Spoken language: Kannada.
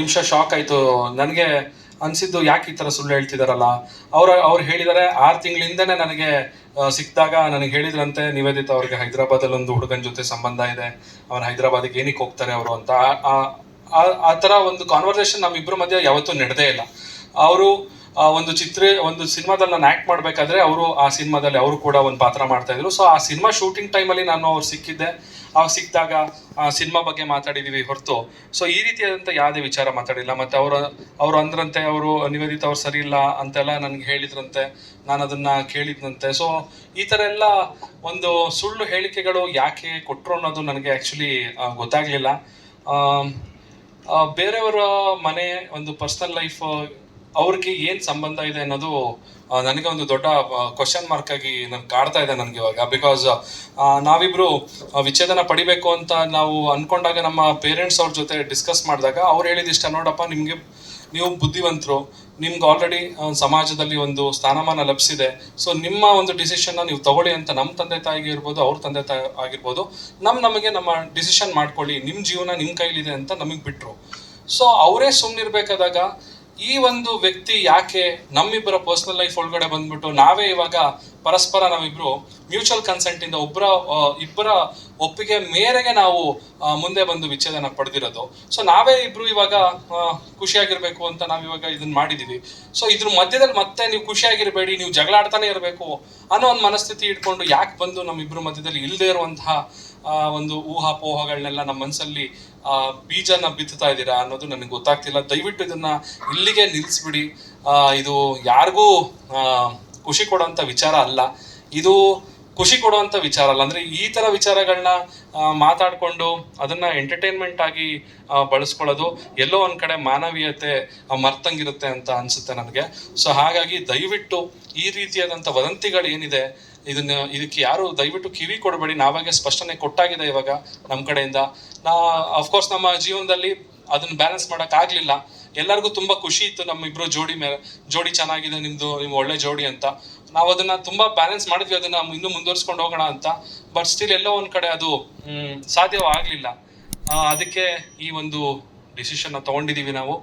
ನಿಮಿಷ ಶಾಕ್ ಆಯಿತು. ನನಗೆ ಅನಿಸಿದ್ದು ಯಾಕೆ ಈ ಥರ ಸುಳ್ಳು ಹೇಳ್ತಿದಾರಲ್ಲ? ಅವ್ರು ಅವ್ರು ಹೇಳಿದ್ದಾರೆ ಆರು ತಿಂಗಳಿಂದನೇ ನನಗೆ ಸಿಕ್ಕಿದಾಗ ನನಗೆ ಹೇಳಿದ್ರಂತೆ, ನಿವೇದಿತ ಅವ್ರಿಗೆ ಹೈದರಾಬಾದಲ್ಲಿ ಒಂದು ಹುಡುಗನ ಜೊತೆ ಸಂಬಂಧ ಇದೆ ಅವ್ರು ಹೈದರಾಬಾದಿಗೆ ಏನಕ್ಕೆ ಹೋಗ್ತಾರೆ ಅವರು ಅಂತ. ಆ ಥರ ಒಂದು ಕಾನ್ವರ್ಸೇಷನ್ ನಮ್ಮಿಬ್ಬರ ಮಧ್ಯೆ ಯಾವತ್ತೂ ನಡೆದೇ ಇಲ್ಲ. ಅವರು ಒಂದು ಚಿತ್ರ, ಒಂದು ಸಿನಿಮಾದಲ್ಲಿ ನಾನು ಆ್ಯಕ್ಟ್ ಮಾಡಬೇಕಾದ್ರೆ ಅವರು ಆ ಸಿನಿಮಾದಲ್ಲಿ ಅವರು ಕೂಡ ಒಂದು ಪಾತ್ರ ಮಾಡ್ತಾ ಇದ್ರು. ಸೊ ಆ ಸಿನಿಮಾ ಶೂಟಿಂಗ್ ಟೈಮಲ್ಲಿ ನಾನು ಅವ್ರು ಸಿಕ್ಕಿದ್ದೆ. ಅವಾಗ ಸಿಕ್ಕಿದಾಗ ಆ ಸಿನಿಮಾ ಬಗ್ಗೆ ಮಾತಾಡಿದೀವಿ ಹೊರತು. ಸೊ ಈ ರೀತಿಯಾದಂಥ ಯಾವುದೇ ವಿಚಾರ ಮಾತಾಡಿಲ್ಲ. ಮತ್ತು ಅವರು ಅವರು ಅಂದ್ರಂತೆ, ಅವರು ನಿವೇದಿತ ಅವ್ರು ಸರಿ ಇಲ್ಲ ಅಂತೆಲ್ಲ ನನಗೆ ಹೇಳಿದ್ರಂತೆ. ನಾನು ಅದನ್ನ ಕೇಳಿದ್ನಂತೆ. ಸೊ ಈ ಥರ ಎಲ್ಲ ಒಂದು ಸುಳ್ಳು ಹೇಳಿಕೆಗಳು ಯಾಕೆ ಕೊಟ್ಟರು ಅನ್ನೋದು ನನಗೆ ಆ್ಯಕ್ಚುಲಿ ಗೊತ್ತಾಗಲಿಲ್ಲ. ಬೇರೆಯವರ ಮನೆ, ಒಂದು ಪರ್ಸನಲ್ ಲೈಫ್ ಅವ್ರಿಗೆ ಏನು ಸಂಬಂಧ ಇದೆ ಅನ್ನೋದು ನನಗೆ ಒಂದು ದೊಡ್ಡ ಕ್ವಶನ್ ಮಾರ್ಕ್ ಆಗಿ ನನ್ಗೆ ಕಾಡ್ತಾ ಇದೆ ನನಗೆ ಇವಾಗ. ಬಿಕಾಸ್ ನಾವಿಬ್ರು ವಿಚ್ಛೇದನ ಪಡಿಬೇಕು ಅಂತ ನಾವು ಅನ್ಕೊಂಡಾಗ ನಮ್ಮ ಪೇರೆಂಟ್ಸ್ ಅವ್ರ ಜೊತೆ ಡಿಸ್ಕಸ್ ಮಾಡಿದಾಗ ಅವ್ರು ಹೇಳಿದಿಷ್ಟ ನೋಡಪ್ಪ, ನಿಮಗೆ, ನೀವು ಬುದ್ಧಿವಂತರು, ನಿಮ್ಗೆ ಆಲ್ರೆಡಿ ಸಮಾಜದಲ್ಲಿ ಒಂದು ಸ್ಥಾನಮಾನ ಲಭಿಸಿದೆ. ಸೊ ನಿಮ್ಮ ಒಂದು ಡಿಸಿಷನ್ನ ನೀವು ತಗೊಳ್ಳಿ ಅಂತ ನಮ್ಮ ತಂದೆ ತಾಯಿಗೆ ಇರ್ಬೋದು, ಅವ್ರ ತಂದೆ ತಾಯಿ ಆಗಿರ್ಬೋದು. ನಮ್ಮ ನಮಗೆ ನಮ್ಮ ಡಿಸಿಷನ್ ಮಾಡ್ಕೊಳ್ಳಿ. ನಿಮ್ಮ ಜೀವನ ನಿಮ್ಮ ಕೈಲಿದೆ ಅಂತ ನಮಗೆ ಬಿಟ್ರು. ಸೊ ಅವರೇ ಸುಮ್ಮನಿರ್ಬೇಕಾದಾಗ ಈ ಒಂದು ವ್ಯಕ್ತಿ ಯಾಕೆ ನಮ್ಮಿಬ್ಬರ ಪರ್ಸನಲ್ ಲೈಫ್ ಒಳಗಡೆ ಬಂದ್ಬಿಟ್ಟು ನಾವೇ ಇವಾಗ ಪರಸ್ಪರ ನಾವಿಬ್ರು ಮ್ಯೂಚುವಲ್ ಕನ್ಸೆಂಟ್ ಇಂದ ಒಬ್ಬರ ಇಬ್ಬರ ಒಪ್ಪಿಗೆ ಮೇರೆಗೆ ನಾವು ಮುಂದೆ ಬಂದು ವಿಚ್ಛೇದನ ಪಡೆದಿರೋದು. ಸೊ ನಾವೇ ಇಬ್ರು ಇವಾಗ ಖುಷಿಯಾಗಿರ್ಬೇಕು ಅಂತ ನಾವು ಇವಾಗ ಇದನ್ನ ಮಾಡಿದೀವಿ. ಸೊ ಇದ್ರ ಮಧ್ಯದಲ್ಲಿ ಮತ್ತೆ ನೀವು ಖುಷಿಯಾಗಿರ್ಬೇಡಿ, ನೀವು ಜಗಳ ಆಡ್ತಾನೆ ಇರಬೇಕು ಅನ್ನೋ ಒಂದು ಮನಸ್ಥಿತಿ ಇಟ್ಕೊಂಡು ಯಾಕೆ ಬಂದು ನಮ್ಮಿಬ್ರ ಮಧ್ಯದಲ್ಲಿ ಇಲ್ಲದೆ ಇರುವಂತಹ ಒಂದು ಊಹಾಪೋಹಗಳನ್ನೆಲ್ಲ ನಮ್ಮ ಮನಸ್ಸಲ್ಲಿ ಬೀಜನ ಬಿತ್ತುತ್ತಾ ಇದ್ದೀರಾ ಅನ್ನೋದು ನನಗೆ ಗೊತ್ತಾಗ್ತಿಲ್ಲ. ದಯವಿಟ್ಟು ಇದನ್ನ ಇಲ್ಲಿಗೆ ನಿಲ್ಲಿಸ್ಬಿಡಿ ಇದು ಯಾರಿಗೂ ಖುಷಿ ಕೊಡುವಂಥ ವಿಚಾರ ಅಲ್ಲ. ಇದು ಖುಷಿ ಕೊಡುವಂಥ ವಿಚಾರ ಅಲ್ಲ. ಅಂದ್ರೆ ಈ ತರ ವಿಚಾರಗಳನ್ನ ಮಾತಾಡ್ಕೊಂಡು ಅದನ್ನ ಎಂಟರ್ಟೈನ್ಮೆಂಟ್ ಆಗಿ ಬಳಸ್ಕೊಳ್ಳೋದು ಎಲ್ಲೋ ಒಂದ್ ಕಡೆ ಮಾನವೀಯತೆ ಮರ್ತಂಗಿರುತ್ತೆ ಅಂತ ಅನ್ಸುತ್ತೆ ನನಗೆ. ಸೊ ಹಾಗಾಗಿ ದಯವಿಟ್ಟು ಈ ರೀತಿಯಾದಂಥ ವದಂತಿಗಳು ಏನಿದೆ ಇದನ್ನ ಇದಕ್ಕೆ ಯಾರು ದಯವಿಟ್ಟು ಕಿವಿ ಕೊಡಬೇಡಿ. ನಾವಾಗೆ ಸ್ಪಷ್ಟನೆ ಕೊಟ್ಟಾಗಿದೆ ಇವಾಗ ನಮ್ಮ ಕಡೆಯಿಂದ. ನಾ ಅಫ್ಕೋರ್ಸ್ ನಮ್ಮ ಜೀವನದಲ್ಲಿ ಅದನ್ನ ಬ್ಯಾಲೆನ್ಸ್ ಮಾಡಕ್ ಆಗ್ಲಿಲ್ಲ ಎಲ್ಲರಿಗೂ ತುಂಬಾ ಖುಷಿ ಇತ್ತು ನಮ್ಮ ಇಬ್ರು ಜೋಡಿ ಮೇಲೆ ಜೋಡಿ ಚೆನ್ನಾಗಿದೆ, ನಿಮ್ದು ನಿಮ್ ಒಳ್ಳೆ ಜೋಡಿ ಅಂತ. ನಾವು ಅದನ್ನ ತುಂಬಾ ಬ್ಯಾಲೆನ್ಸ್ ಮಾಡಿದ್ವಿ, ಅದನ್ನ ಇನ್ನೂ ಮುಂದುವರ್ಸ್ಕೊಂಡು ಹೋಗೋಣ ಅಂತ. ಬಟ್ ಸ್ಟಿಲ್ ಎಲ್ಲೋ ಒಂದ್ ಕಡೆ ಅದು ಸಾಧ್ಯವಾಗ್ಲಿಲ್ಲ ಅದಕ್ಕೆ ಈ ಒಂದು ಡಿಸಿಷನ್ ತಗೊಂಡಿದೀವಿ ನಾವು.